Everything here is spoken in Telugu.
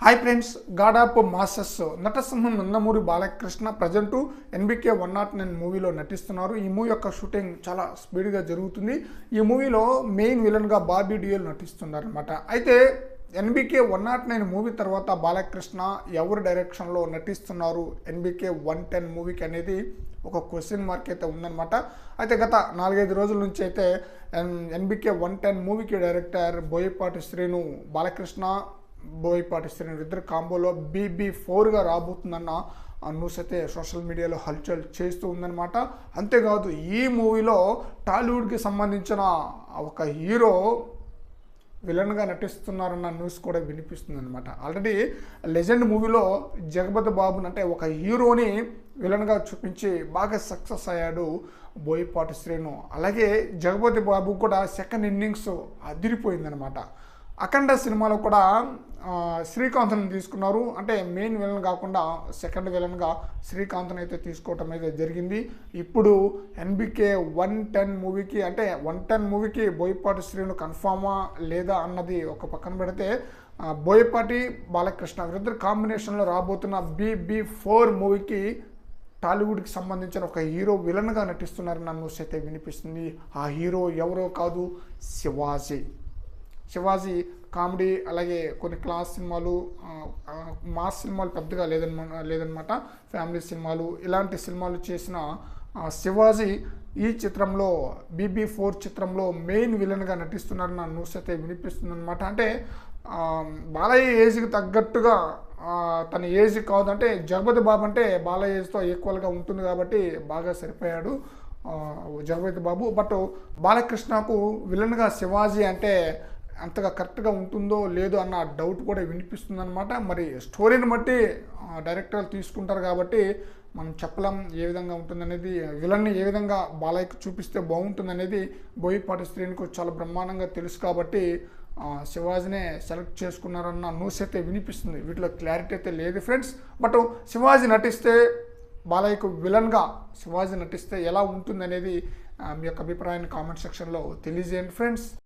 Hi friends god of masses నటసింహం Nandamuri Balakrishna present NBK one naught nine మూవీలో నటిస్తున్నారు. ఈ మూవీ యొక్క షూటింగ్ చాలా స్పీడ్గా జరుగుతుంది. ఈ మూవీలో మెయిన్ విలన్గా బాబీ డియోల్ నటిస్తున్నారు అనమాట అయితే NBK one naught nine movie తర్వాత బాలకృష్ణ ఎవరు డైరెక్షన్లో నటిస్తున్నారు? ఎన్బికే వన్ టెన్ మూవీకి అనేది ఒక క్వశ్చన్ మార్క్ అయితే ఉందన్నమాట. అయితే గత నాలుగైదు రోజుల నుంచి అయితే ఎన్ ఎన్బికే వన్ టెన్ మూవీకి డైరెక్టర్ బోయపాటి శ్రీను బాలకృష్ణ బోయ్ శ్రీను ఇద్దరు కాంబోలో బీబీ ఫోర్గా రాబోతుందన్న ఆ న్యూస్ అయితే సోషల్ మీడియాలో హల్చల్ చేస్తూ ఉందన్నమాట. అంతేకాదు ఈ మూవీలో టాలీవుడ్కి సంబంధించిన ఒక హీరో విలన్గా నటిస్తున్నారన్న న్యూస్ కూడా వినిపిస్తుంది అనమాట ఆల్రెడీ లెజెండ్ మూవీలో జగపతి బాబుని అంటే ఒక హీరోని విలన్గా చూపించి బాగా సక్సెస్ అయ్యాడు బోయపాటి శ్రీను అలాగే జగపతి బాబు కూడా సెకండ్ ఇన్నింగ్స్ అదిరిపోయిందనమాట అఖండ సినిమాలో కూడా ఆ, శ్రీకాంత్ని తీసుకున్నారు. అంటే మెయిన్ విలన్ కాకుండా సెకండ్ విలన్గా శ్రీకాంత్ని అయితే తీసుకోవటం అయితే జరిగింది. ఇప్పుడు ఎన్బికే వన్ టెన్ మూవీకి అంటే వన్ టెన్ మూవీకి బోయపాటి శ్రీను కన్ఫామా లేదా అన్నది ఒక పక్కన పెడితే బోయపాటి బాలకృష్ణ వీరిద్దరు కాంబినేషన్లో రాబోతున్న బీబీ ఫోర్ మూవీకి టాలీవుడ్కి సంబంధించిన ఒక హీరో విలన్గా నటిస్తున్నారని న్యూస్ అయితే వినిపిస్తుంది. ఆ హీరో ఎవరో కాదు శివాజీ. శివాజీ కామెడీ అలాగే కొన్ని క్లాస్ సినిమాలు మాస్ సినిమాలు పెద్దగా లేదనమా లేదనమాట. ఫ్యామిలీ సినిమాలు ఇలాంటి సినిమాలు చేసిన శివాజీ ఈ చిత్రంలో బీబీ ఫోర్ చిత్రంలో మెయిన్ విలన్గా నటిస్తున్నారన్న న్యూస్ అయితే వినిపిస్తుందనమాట. అంటే బాలయ్య ఏజ్కి తగ్గట్టుగా తన ఏజ్ కాదంటే జగపతి బాబు అంటే బాలయ్య ఏజ్తో ఈక్వల్గా ఉంటుంది కాబట్టి బాగా సరిపోయాడు జగపతి బాబు. బట్ బాలకృష్ణకు విలన్గా శివాజీ అంటే అంతగా కరెక్ట్గా ఉంటుందో లేదో అన్న డౌట్ కూడా వినిపిస్తుంది అనమాట మరి స్టోరీని బట్టి డైరెక్టర్లు తీసుకుంటారు కాబట్టి మనం చెప్పలేం ఏ విధంగా ఉంటుందనేది విలన్ని ఏ విధంగా బాలయ్యకు చూపిస్తే బాగుంటుందనేది బోయిపాటి శ్రేణికు చాలా బ్రహ్మాండంగా తెలుసు కాబట్టి శివాజీనే సెలెక్ట్ చేసుకున్నారన్న న్యూస్ అయితే వినిపిస్తుంది. వీటిలో క్లారిటీ అయితే లేదు ఫ్రెండ్స్. బట్ శివాజీ నటిస్తే బాలయ్యకు విలన్గా శివాజీ నటిస్తే ఎలా ఉంటుందనేది మీ యొక్క అభిప్రాయాన్ని కామెంట్ సెక్షన్లో తెలియజేయండి ఫ్రెండ్స్.